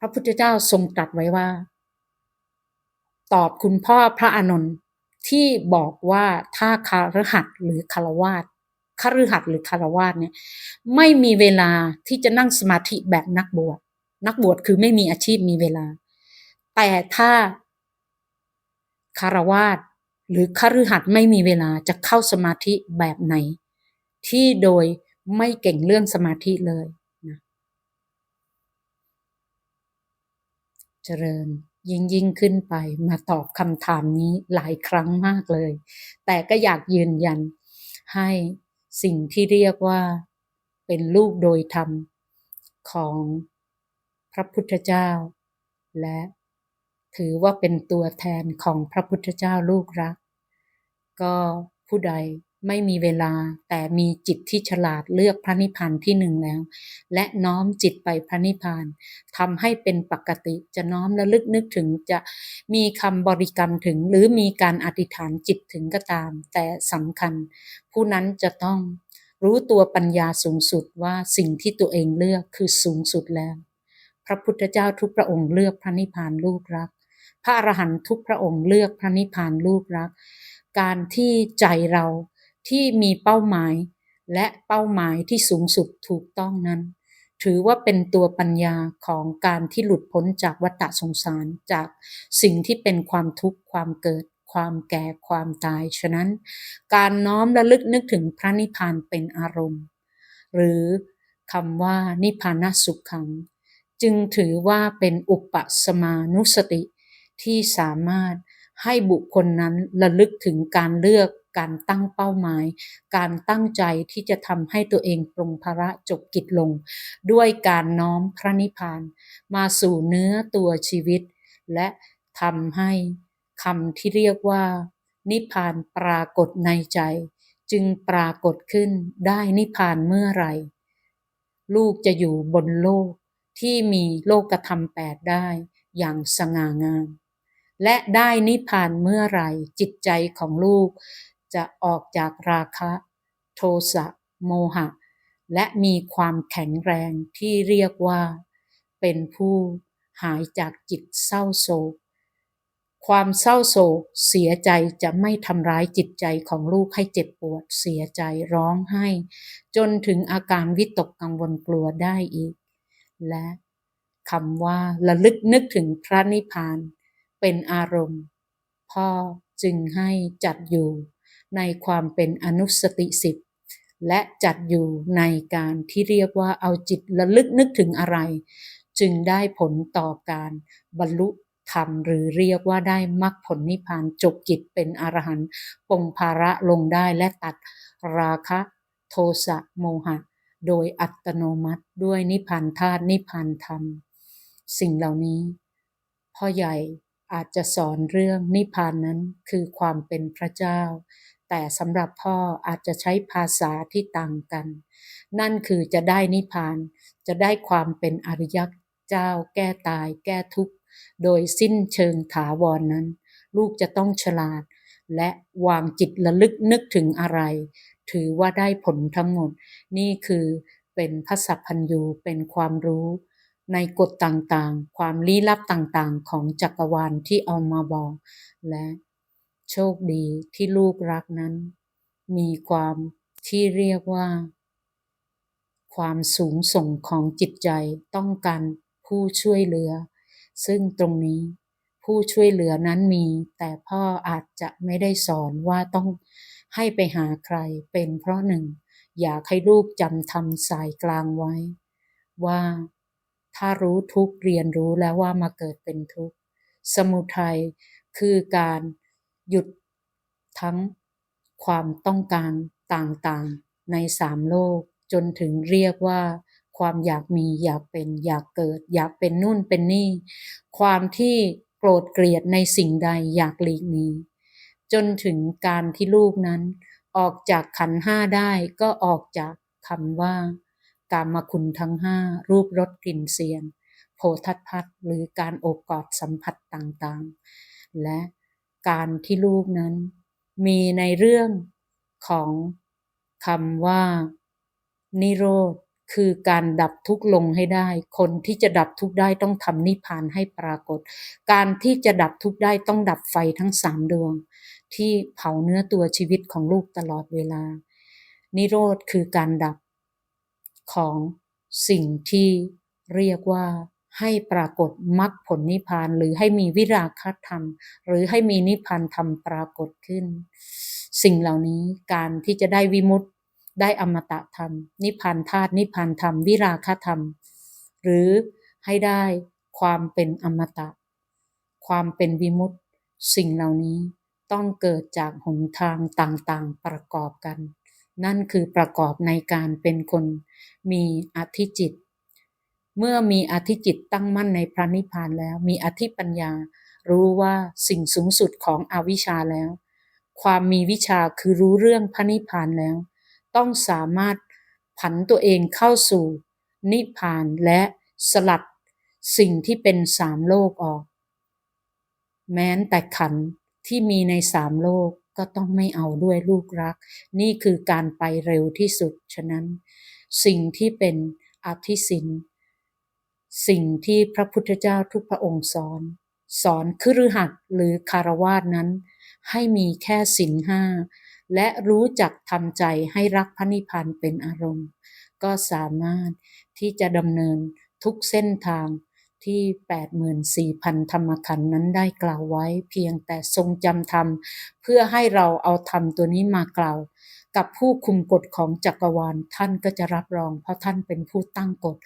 พระพุทธเจ้าทรงตรัสไว้ว่า ตอบคุณพ่อพระอานนท์ที่บอกว่าถ้าคารหัดหรือคารวาสคฤหัสถ์หรือคารวาสเนี่ยไม่มีเวลาที่จะนั่งสมาธิแบบนักบวชนักบวชคือไม่มีอาชีพมีเวลา แต่ถ้าคารวาสหรือคฤหัสถ์ไม่มีเวลาจะเข้าสมาธิแบบไหน ที่โดยไม่เก่งเรื่องสมาธิเลยนะเจริญ ยิ่งยิ่งขึ้นไปมาตอบคำถามนี้หลายครั้งมากเลย แต่ก็อยากยืนยันให้สิ่งที่เรียกว่าเป็นลูกโดยธรรมของพระพุทธเจ้า และถือว่าเป็นตัวแทนของพระพุทธเจ้าลูกรัก ก็ผู้ใด ไม่มีเวลาแต่มีจิตที่ฉลาดเลือกพระนิพพานที่หนึ่งแล้ว และน้อมจิตไปพระนิพพานทำให้เป็นปกติจะน้อมระลึกนึกถึงจะมีคำบริกรรมถึง หรือมีการอธิษฐานจิตถึงก็ตาม แต่สำคัญ ผู้นั้นจะต้องรู้ตัวปัญญาสูงสุดว่าสิ่งที่ตัวเองเลือกคือสูงสุดแล้ว พระพุทธเจ้าทุกพระองค์เลือกพระนิพพานลูกรัก พระอรหันต์ทุกพระองค์เลือกพระนิพพานลูกรัก การที่ใจเรา ที่มีเป้าหมาย และเป้าหมายที่สูงสุดถูกต้องนั้น ถือว่าเป็นตัวปัญญาของการที่หลุดพ้นจากวัฏสงสารจากสิ่งที่เป็นความทุกข์ความเกิดความแก่ความตาย ฉะนั้น การน้อมระลึกนึกถึงพระนิพพานเป็นอารมณ์ หรือคำว่านิพพานสุขขัง จึงถือว่าเป็นอุปสมานุสติที่สามารถให้บุคคลนั้นระลึกถึงการเลือก การตั้งเป้าหมาย การตั้งใจที่จะทำให้ตัวเองปรงภาระจบกิจลง ด้วยการน้อมพระนิพพาน มาสู่เนื้อตัวชีวิต และทำให้คำที่เรียกว่า นิพพานปรากฏในใจ จึงปรากฏขึ้นได้นิพพานเมื่อไหร่ ลูกจะอยู่บนโลกที่มีโลกธรรมแปดได้อย่างสง่างาม และได้นิพพานเมื่อไหร่จิตใจของลูก จะออกจากราคะ โทสะโมหะ และมีความแข็งแรงที่เรียกว่า เป็นผู้หายจากจิตเศร้าโศก ความเศร้าโศกเสียใจจะไม่ทำร้ายจิตใจของลูกให้เจ็บปวดเสียใจร้องไห้ จนถึงอาการวิตกกังวลกลัวได้อีก และคำว่าระลึกนึกถึงพระนิพพาน เป็นอารมณ์ พ่อจึงให้จัดอยู่ ในความเป็นอนุสติสิบและจัดอยู่ในการที่เรียกว่าเอาจิตระลึกนึกถึงอะไร จึงได้ผลต่อการบรรลุธรรมหรือเรียกว่าได้มรรคผลนิพพานจบกิจเป็นอรหันต์ปงภาระลงได้และตัดราคะโทสะโมหะ โดยอัตโนมัติด้วยนิพพานธาตุนิพพานธรรม สิ่งเหล่านี้พ่อใหญ่อาจจะสอนเรื่องนิพพานนั้นคือความเป็นพระเจ้า แต่สำหรับพ่ออาจจะใช้ภาษาที่ต่างกัน นั่นคือจะได้นิพพาน จะได้ความเป็นอริยเจ้า แก้ตาย แก้ทุกข์ โดยสิ้นเชิงถาวรนนั้น ลูกจะต้องฉลาด และวางจิตระลึกนึกถึงอะไร ถือว่าได้ผลทั้งหมด นี่คือเป็นพระสัพพัญญูเป็นความรู้ ในกฎต่างๆ ความลี้ลับต่างๆ ของจักรวาลที่เอามาบอกและ โชคดีที่ลูกรักนั้น มีความที่เรียกว่า ความสูงส่งของจิตใจต้องการผู้ช่วยเหลือ ซึ่งตรงนี้ผู้ช่วยเหลือนั้นมี แต่พ่ออาจจะไม่ได้สอนว่าต้องให้ไปหาใครเป็นเพราะหนึ่ง อยากให้ลูกจำทำสายกลางไว้ ว่าถ้ารู้ทุกเรียนรู้แล้วว่ามาเกิดเป็นทุกสมุทัยคือการ หยุดทั้งความต้องการต่างๆในสามโลก จนถึงเรียกว่าความอยากมีอยากเป็นอยากเกิด อยากเป็นนู่นเป็นนี่ ความที่โกรธเกลียดในสิ่งใดอยากหลีกหนีจนถึงการที่ลูกนั้น ออกจากขันห้าได้ก็ออกจากคำว่า การมาคุณทั้งห้ารูปรสกลิ่นเสียงโพทัพัดหรือการโอบกอดสัมผัสต่างๆ และ การที่ลูกนั้น มีในเรื่องของคำว่า นิโรธคือการดับทุกข์ลงให้ได้ คนที่จะดับทุกข์ได้ต้องทำนิพพานให้ปรากฏ การที่จะดับทุกข์ได้ต้องดับไฟทั้งสามดวง ที่เผาเนื้อตัวชีวิตของลูกตลอดเวลา นิโรธคือการดับของสิ่งที่เรียกว่า ให้ปรากฏมรรคผลนิพพาน หรือให้มีวิราคธรรม หรือให้มีนิพพานธรรมปรากฏขึ้น สิ่งเหล่านี้การที่จะได้วิมุตติได้อมตะธรรม นิพพานธาตุนิพพานธรรม วิราคธรรม หรือให้ได้ความเป็นอมตะ ความเป็นวิมุตติ สิ่งเหล่านี้ต้องเกิดจากหนทางต่างๆประกอบกัน นั่นคือประกอบในการเป็นคนมีอธิจิต เมื่อมีอธิจิตตั้งมั่นในพระนิพพานแล้ว มีอธิปัญญา รู้ว่าสิ่งสูงสุดของอวิชชาแล้ว ความมีวิชาคือรู้เรื่องพระนิพพานแล้ว ต้องสามารถผันตัวเองเข้าสู่ นิพพานและสลัดสิ่งที่เป็นสามโลกออก แม้นแต่ขันที่มีในสามโลกก็ต้องไม่เอาด้วยลูกรัก นี่คือการไปเร็วที่สุด ฉะนั้น สิ่งที่เป็นอธิสิน สิ่งที่พระพุทธเจ้าทุกพระองค์สอน สอนคือฤหัสหรือคารวาสนั้น ให้มีแค่สินห้าและรู้จักทำใจให้รักพระนิพพานเป็นอารมณ์ ก็สามารถที่จะดำเนินทุกเส้นทางที่ 84,000 ธรรมขันธ์นั้นได้กล่าวไว้ เพียงแต่ทรงจำธรรม เพื่อให้เราเอาธรรมตัวนี้มากล่าว กับผู้คุมกฎของจักรวาลท่านก็จะรับรอง เพราะท่านเป็นผู้ตั้งกฎ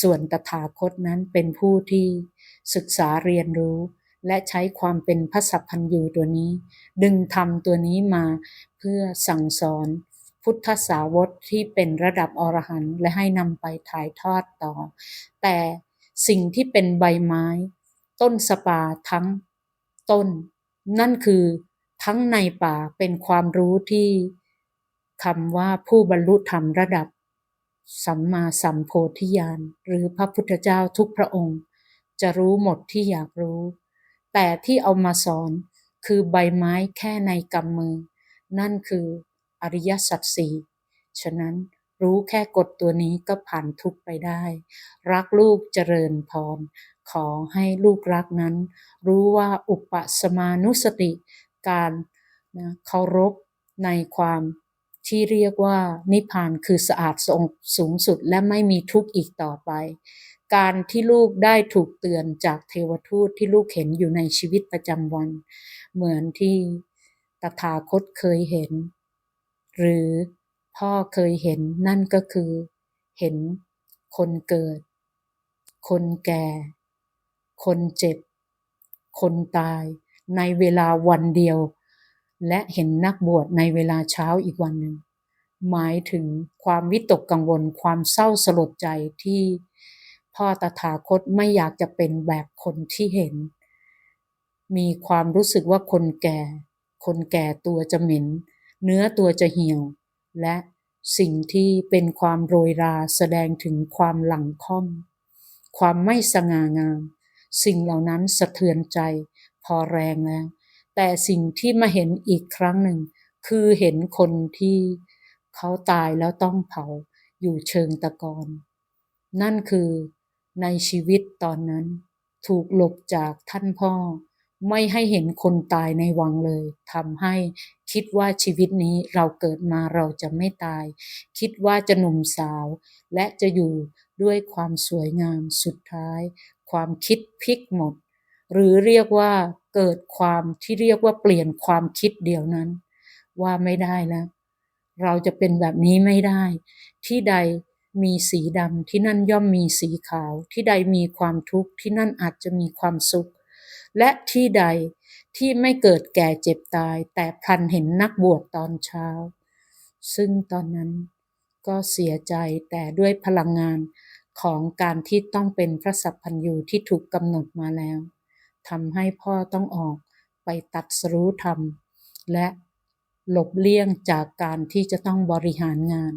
ส่วนตถาคตนั้นเป็นผู้ที่ศึกษาเรียนรู้ และใช้ความเป็นพระสัพพัญญูตัวนี้ ดึงธรรมตัวนี้มาเพื่อสั่งสอนพุทธสาวกที่เป็นระดับอรหันต์และให้นำไปถ่ายทอดต่อ แต่สิ่งที่เป็นใบไม้ ต้นสปาทั้งต้น นั่นคือทั้งในป่าเป็นความรู้ที่ คำว่าผู้บรรลุธรรมระดับ สัมมาสัมโพธิญาณหรือพระพุทธเจ้าทุกพระองค์ จะรู้หมดที่อยากรู้ แต่ที่เอามาสอนคือใบไม้แค่ในกำมือ นั่นคืออริยสัจสี่ฉะนั้นรู้แค่กฎตัวนี้ก็ผ่านทุกไปได้ รักลูกเจริญพร ขอให้ลูกรักนั้น รู้ว่าอุปสมานุสติการนะเคารพในความ ที่เรียกว่านิพพานคือสะอาดทรงสูงสุดและไม่มีทุกข์อีกต่อไป การที่ลูกได้ถูกเตือนจากเทวทูตที่ลูกเห็นอยู่ในชีวิตประจำวัน เหมือนที่ตถาคตเคยเห็น หรือพ่อเคยเห็นนั่นก็คือ เห็นคนเกิด คนแก่ คนเจ็บ คนตาย ในเวลาวันเดียว และเห็นนักบวชในเวลาเช้าอีกวันหนึ่ง หมายถึงความวิตกกังวลความเศร้าสลดใจที่พ่อตถาคตไม่อยากจะเป็นแบบคนที่เห็น มีความรู้สึกว่าคนแก่ คนแก่ตัวจะเหม็น เนื้อตัวจะเหี่ยว และสิ่งที่เป็นความโรยราแสดงถึงความหลังค่อม ความไม่สง่างาม สิ่งเหล่านั้นสะเทือนใจ พอแรงแล้ว แต่สิ่งที่มาเห็นอีกครั้งหนึ่ง คือเห็นคนที่เขาตายแล้วต้องเผาอยู่เชิงตะกอนนั่นคือในชีวิตตอนนั้น ถูกหลบจากท่านพ่อ ไม่ให้เห็นคนตายในวังเลยทำให้คิดว่าชีวิตนี้เราเกิดมาเราจะไม่ตาย คิดว่าจะหนุ่มสาว และจะอยู่ด้วยความสวยงามสุดท้าย ความคิดพลิกหมด หรือเรียกว่า เกิดความที่เรียกว่าเปลี่ยนความคิดเดียวนั้น ว่าไม่ได้แล้ว เราจะเป็นแบบนี้ไม่ได้ ที่ใดมีสีดำที่นั่นย่อมมีสีขาว ที่ใดมีความทุกข์ที่นั่นอาจจะมีความสุข และที่ใดที่ไม่เกิดแก่เจ็บตาย แต่พลันเห็นนักบวชตอนเช้า ซึ่งตอนนั้นก็เสียใจแต่ด้วยพลังงานของการที่ต้องเป็นพระสัพพัญญูที่ถูกกำหนดมาแล้ว ทำให้พ่อต้องออกไปตัดสรู้ธรรม และหลบเลี่ยงจากการที่จะต้องบริหารงาน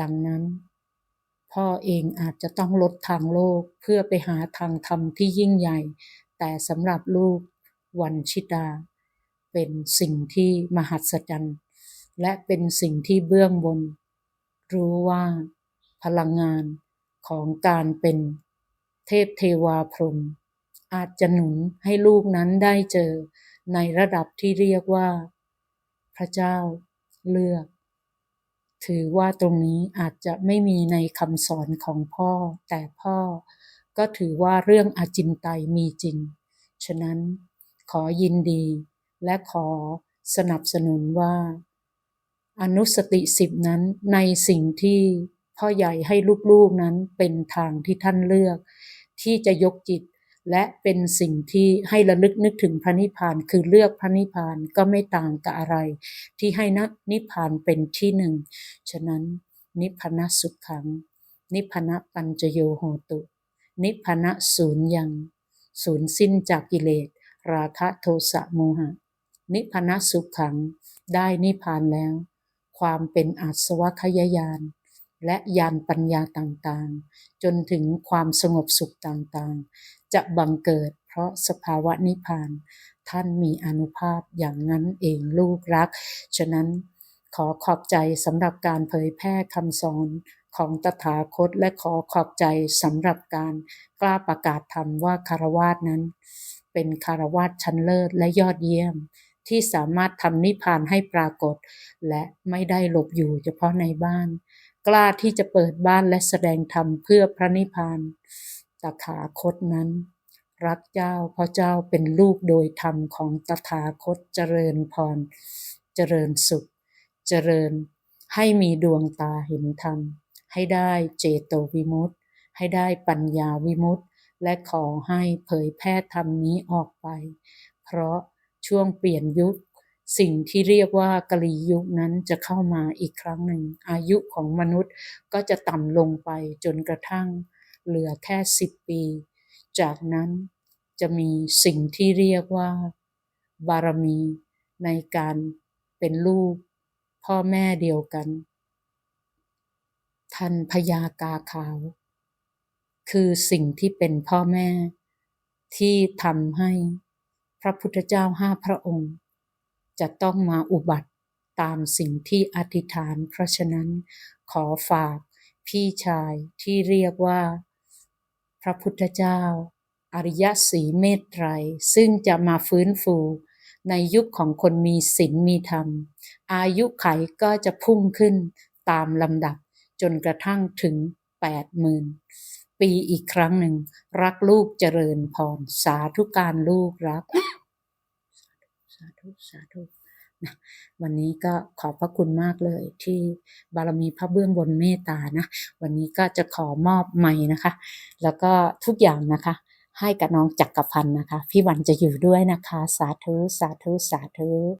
ดังนั้น พ่อเองอาจจะต้องลดทางโลกเพื่อไปหาทางธรรมที่ยิ่งใหญ่ แต่สำหรับลูกวันชิดา เป็นสิ่งที่มหัศจรรย์ และเป็นสิ่งที่เบื้องบน รู้ว่าพลังงานของการเป็นเทพเทวาพรหม อาจจะหนุนให้ลูกนั้นได้เจอในระดับที่เรียกว่า พระเจ้าเลือก ถือว่าตรงนี้อาจจะไม่มีในคำสอนของพ่อ แต่พ่อก็ถือว่าเรื่องอาจินไตมีจริง ฉะนั้นขอยินดี และขอสนับสนุนว่า อนุสติสิบนั้นในสิ่งที่พ่อใหญ่ให้ลูกๆนั้นเป็นทางที่ท่านเลือก ที่จะยกจิต และเป็นสิ่งที่ให้ระลึกนึกถึงพระนิพพานคือเลือกพระนิพพานก็ไม่ต่างกับอะไร ที่ให้นนิพพานเป็นที่หนึ่ง ฉะนั้น นิพพานสุขขัง นิพพานปัญจโยโหตุ นิพพานศูนย์ยังศูนย์สิ้นจากกิเลส ราคะโทสะโมหะ นิพพานสุขขัง ได้นิพพานแล้ว ความเป็นอาสวะขยายาน และยานปัญญาต่างๆ จนถึงความสงบสุขต่างๆ จะบังเกิดเพราะสภาวะนิพพาน ท่านมีอนุภาพอย่างนั้นเองลูกรัก ฉะนั้นขอขอบใจสำหรับการเผยแพร่คำสอนของตถาคตและขอขอบใจสำหรับการกล้าประกาศธรรมว่าคารวาสนั้น เป็นคารวาสชั้นเลิศและยอดเยี่ยม ที่สามารถทำนิพพานให้ปรากฏ และไม่ได้หลบอยู่เฉพาะในบ้าน กล้าที่จะเปิดบ้านและแสดงธรรมเพื่อพระนิพพานตถาคตนั้น รักเจ้าเพราะเจ้าเป็นลูกโดยธรรมของตถาคตเจริญพร เจริญสุข เจริญ ให้มีดวงตาเห็นธรรม ให้ได้เจโตวิมุตติ ให้ได้ปัญญาวิมุตติ และขอให้เผยแพร่ธรรมนี้ออกไป เพราะช่วงเปลี่ยนยุค สิ่งที่เรียกว่ากลียุคนั้นจะเข้ามาอีกครั้งหนึ่ง อายุของมนุษย์ก็จะต่ำลงไปจนกระทั่งเหลือแค่สิบปี จากนั้นจะมีสิ่งที่เรียกว่า บารมีในการเป็นลูกพ่อแม่เดียวกัน ท่านพญากาขาว คือสิ่งที่เป็นพ่อแม่ที่ทำให้พระพุทธเจ้าห้าพระองค์ จะต้องมาอุบัติตามสิ่งที่อธิษฐาน เพราะฉะนั้นขอฝากพี่ชายที่เรียกว่า พระพุทธเจ้า อริยสีเมตไตร ซึ่งจะมาฟื้นฟูในยุคของคนมีศีลมีธรรม อายุไขก็จะพุ่งขึ้นตามลำดับจนกระทั่งถึงแปดหมื่นปีอีกครั้งหนึ่ง รักลูกเจริญพรสาธุการลูกรัก สาธุสาธุนะวันนี้ก็ขอบพระคุณมากเลยที่บารมีพระเบื้องบนเมตตานะ วันนี้ก็จะขอมอบใหม่นะคะ แล้วก็ทุกอย่างนะคะ ให้กับน้องจักรพันธ์นะคะ พี่วันจะอยู่ด้วยนะคะ สาธุสาธุสาธุ